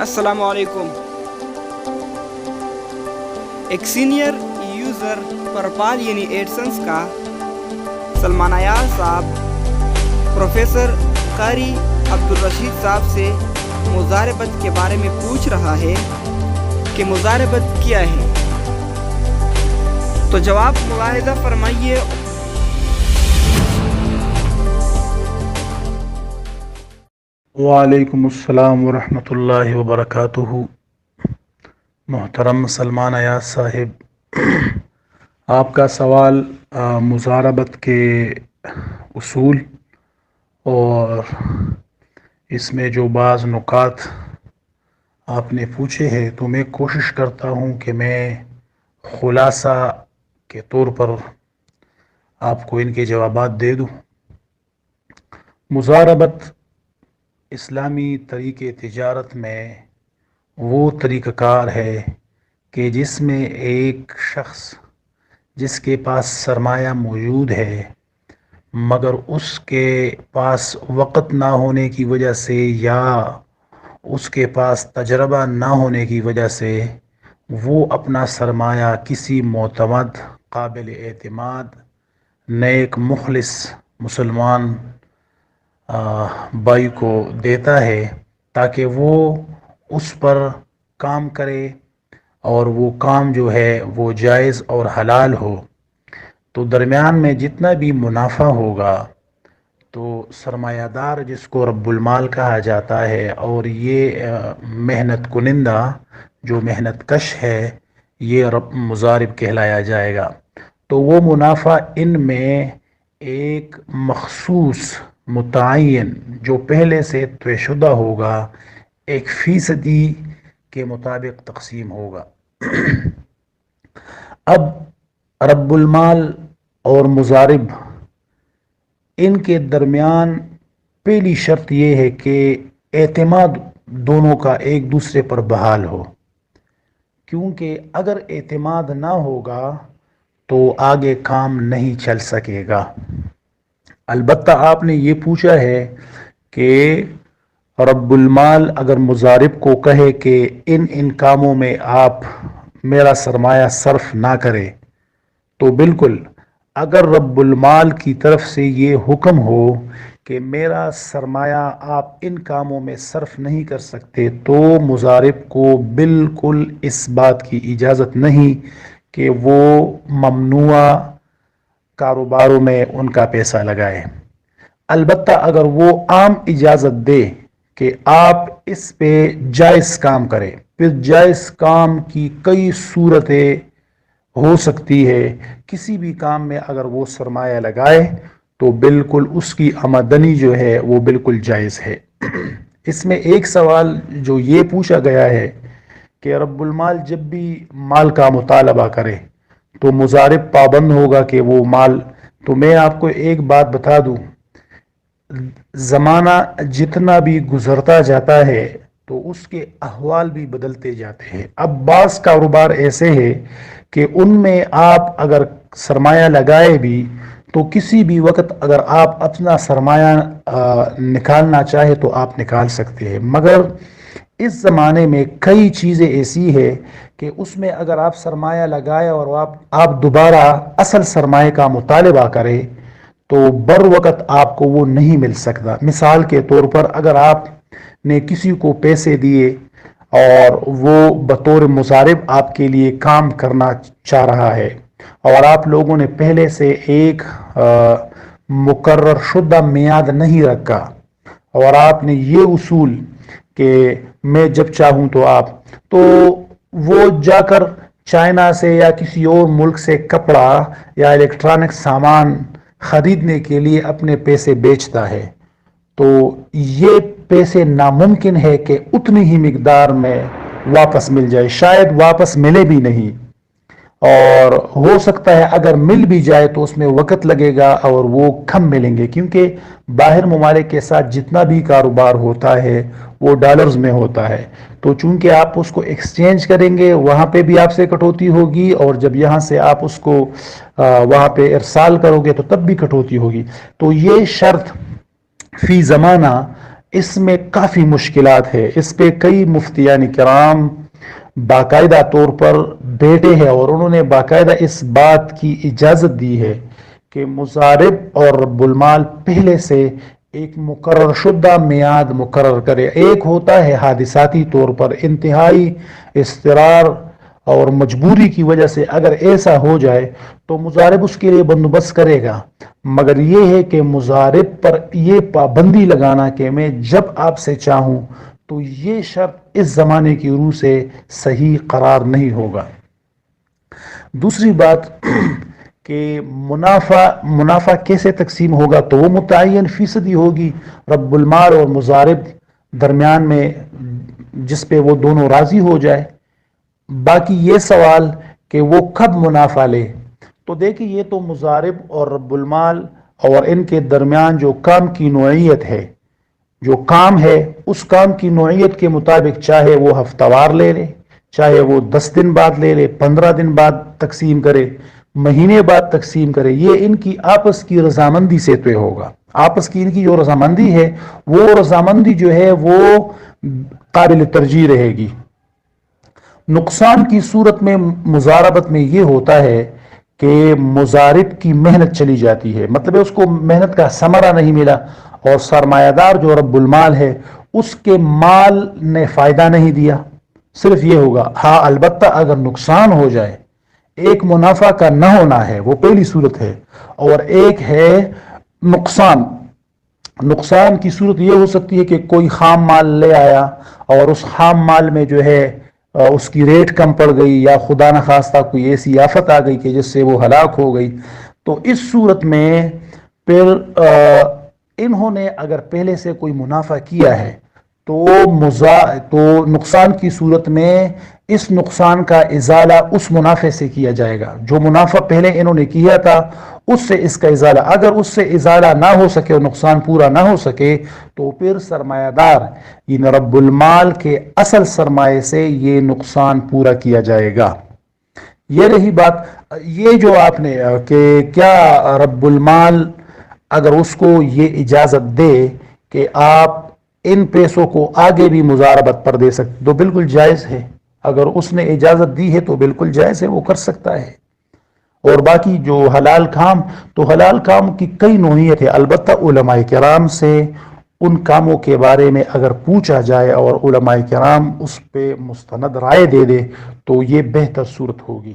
السلام علیکم. ایک سینئر یوزر پرپال یعنی ایڈسنس کا سلمان ایاز صاحب، پروفیسر قاری عبدالرشید صاحب سے مزاربت کے بارے میں پوچھ رہا ہے کہ مزاربت کیا ہے؟ تو جواب ملاحظہ فرمائیے وعلیکم السلام ورحمۃ اللہ وبرکاتہ۔ محترم سلمان ایاز صاحب، آپ کا سوال مزاربت کے اصول اور اس میں جو بعض نکات آپ نے پوچھے ہیں، تو میں کوشش کرتا ہوں کہ میں خلاصہ کے طور پر آپ کو ان کے جوابات دے دوں۔ مزاربت اسلامی طریقے تجارت میں وہ طریقہ کار ہے کہ جس میں ایک شخص جس کے پاس سرمایہ موجود ہے، مگر اس کے پاس وقت نہ ہونے کی وجہ سے یا اس کے پاس تجربہ نہ ہونے کی وجہ سے وہ اپنا سرمایہ کسی معتمد، قابل اعتماد، نیک مخلص مسلمان آ، بھائی کو دیتا ہے تاکہ وہ اس پر کام کرے اور وہ کام جو ہے وہ جائز اور حلال ہو۔ تو درمیان میں جتنا بھی منافع ہوگا تو سرمایہ دار جس کو رب المال کہا جاتا ہے اور یہ محنت کنندہ جو محنت کش ہے یہ رب مضارب کہلایا جائے گا۔ تو وہ منافع ان میں ایک مخصوص متعین، جو پہلے سے طے شدہ ہوگا، ایک فیصدی کے مطابق تقسیم ہوگا۔ اب رب المال اور مضارب، ان کے درمیان پہلی شرط یہ ہے کہ اعتماد دونوں کا ایک دوسرے پر بحال ہو۔ کیونکہ اگر اعتماد نہ ہوگا تو آگے کام نہیں چل سکے گا۔ البتہ آپ نے یہ پوچھا ہے کہ رب المال اگر مضارب کو کہے کہ ان ان کاموں میں آپ میرا سرمایہ صرف نہ کرے تو بالکل اگر رب المال کی طرف سے یہ حکم ہو کہ میرا سرمایہ آپ ان کاموں میں صرف نہیں کر سکتے، تو مضارب کو بالکل اس بات کی اجازت نہیں کہ وہ ممنوع کاروباروں میں ان کا پیسہ لگائے۔ البتہ اگر وہ عام اجازت دے کہ آپ اس پہ جائز کام کریں، پھر جائز کام کی کئی صورتیں ہو سکتی ہے۔ کسی بھی کام میں اگر وہ سرمایہ لگائے تو بالکل اس کی آمدنی جو ہے وہ بالکل جائز ہے۔ اس میں ایک سوال جو یہ پوچھا گیا ہے کہ رب المال جب بھی مال کا مطالبہ کرے تو مضارب پابند ہوگا کہ وہ مال تو میں آپ کو ایک بات بتا دوں۔ زمانہ جتنا بھی گزرتا جاتا ہے تو اس کے احوال بھی بدلتے جاتے ہیں۔ اب بعض کاروبار ایسے ہیں کہ ان میں آپ اگر سرمایہ لگائے بھی تو کسی بھی وقت اگر آپ اپنا سرمایہ نکالنا چاہے تو آپ نکال سکتے ہیں۔ مگر اس زمانے میں کئی چیزیں ایسی ہے کہ اس میں اگر آپ سرمایہ لگائے اور آپ آپ دوبارہ اصل سرمایہ کا مطالبہ کریں تو بر وقت آپ کو وہ نہیں مل سکتا۔ مثال کے طور پر اگر آپ نے کسی کو پیسے دیے اور وہ بطور مصارف آپ کے لیے کام کرنا چاہ رہا ہے اور آپ لوگوں نے پہلے سے ایک مقرر شدہ میعاد نہیں رکھا اور آپ نے یہ اصول کہ میں جب چاہوں تو آپ۔ تو وہ جا کر چائنا سے یا کسی اور ملک سے کپڑا یا الیکٹرانک سامان خریدنے کے لیے اپنے پیسے بیچتا ہے۔ تو یہ پیسے ناممکن ہے کہ اتنی ہی مقدار میں واپس مل جائے۔ شاید واپس ملے بھی نہیں۔ اور ہو سکتا ہے اگر مل بھی جائے تو اس میں وقت لگے گا اور وہ کم ملیں گے، کیونکہ باہر ممالک کے ساتھ جتنا بھی کاروبار ہوتا ہے، وہ ڈالرز میں ہوتا ہے۔ تو چونکہ آپ اس کو ایکسچینج کریں گے، وہاں پہ بھی آپ سے کٹوتی ہوگی اور جب یہاں سے آپ اس کو وہاں پہ ارسال کرو گے تو تب بھی کٹوتی ہوگی۔ تو یہ شرط فی زمانہ اس میں کافی مشکلات ہے۔ اس پہ کئی مفتیان یعنی کرام باقاعدہ طور پر بیٹے ہیں اور انہوں نے باقاعدہ اس بات کی اجازت دی ہے کہ مزارب اور رب المال پہلے سے ایک مقرر شدہ میعاد مقرر کرے۔ ایک ہوتا ہے حادثاتی طور پر انتہائی استرار اور مجبوری کی وجہ سے اگر ایسا ہو جائے تو مزارب اس کے لیے بندوبست کرے گا۔ مگر یہ ہے کہ مزارب پر یہ پابندی لگانا کہ میں جب آپ سے چاہوں تو یہ شرط اس زمانے کی روح سے صحیح قرار نہیں ہوگا۔ دوسری بات کہ منافع منافع کیسے تقسیم ہوگا؟ تو وہ متعین فیصدی ہوگی رب المال اور مزارب درمیان میں، جس پہ وہ دونوں راضی ہو جائے۔ باقی یہ سوال کہ وہ کب منافع لے؟ تو دیکھیں یہ تو مزارب اور رب المال اور ان کے درمیان جو کام کی نوعیت ہے جو کام ہے، اس کام کی نوعیت کے مطابق چاہے وہ ہفتہ وار لے لے، چاہے وہ دس دن بعد لے لے، پندرہ دن بعد تقسیم کرے، مہینے بعد تقسیم کرے، یہ ان کی آپس کی رضامندی سے طے ہوگا۔ آپس کی ان کی جو رضامندی ہے، وہ رضامندی جو ہے، وہ قابل ترجیح رہے گی۔ نقصان کی صورت میں مزاربت میں یہ ہوتا ہے کہ مزارب کی محنت چلی جاتی ہے۔ مطلب ہے اس کو محنت کا ثمرہ نہیں ملا۔ اور سرمایہ دار جو رب المال ہے، اس کے مال نے فائدہ نہیں دیا۔ صرف یہ ہوگا ہاں البتہ اگر نقصان ہو جائے، ایک منافع کا نہ ہونا ہے، وہ پہلی صورت ہے، اور ایک ہے نقصان۔ نقصان کی صورت یہ ہو سکتی ہے کہ کوئی خام مال لے آیا اور اس خام مال میں جو ہے، اس کی ریٹ کم پڑ گئی یا خدا نخواستہ کوئی ایسی آفت آ گئی کہ جس سے وہ ہلاک ہو گئی۔ تو اس صورت میں پھر انہوں نے اگر پہلے سے کوئی منافع کیا ہے، تو مزا، تو نقصان کی صورت میں اس نقصان کا ازالہ اس منافع سے کیا جائے گا۔ جو منافع پہلے انہوں نے کیا تھا، اس سے اس کا ازالہ، اگر اس سے ازالہ نہ ہو سکے اور نقصان پورا نہ ہو سکے، تو پھر سرمایہ دار یعنی رب المال کے اصل سرمایہ سے یہ نقصان پورا کیا جائے گا۔ یہ رہی بات، یہ جو آپ نے، کہ کیا رب المال اگر اس کو یہ اجازت دے کہ آپ ان پیسوں کو آگے بھی مزاربت پر دے سکتے تو بالکل جائز ہے۔ اگر اس نے اجازت دی ہے تو بالکل جائز ہے، وہ کر سکتا ہے۔ اور باقی جو حلال کام تو حلال کام کی کئی نوعیت ہے البتہ علماء کرام سے ان کاموں کے بارے میں اگر پوچھا جائے اور علماء کرام اس پہ مستند رائے دے دے، تو یہ بہتر صورت ہوگی۔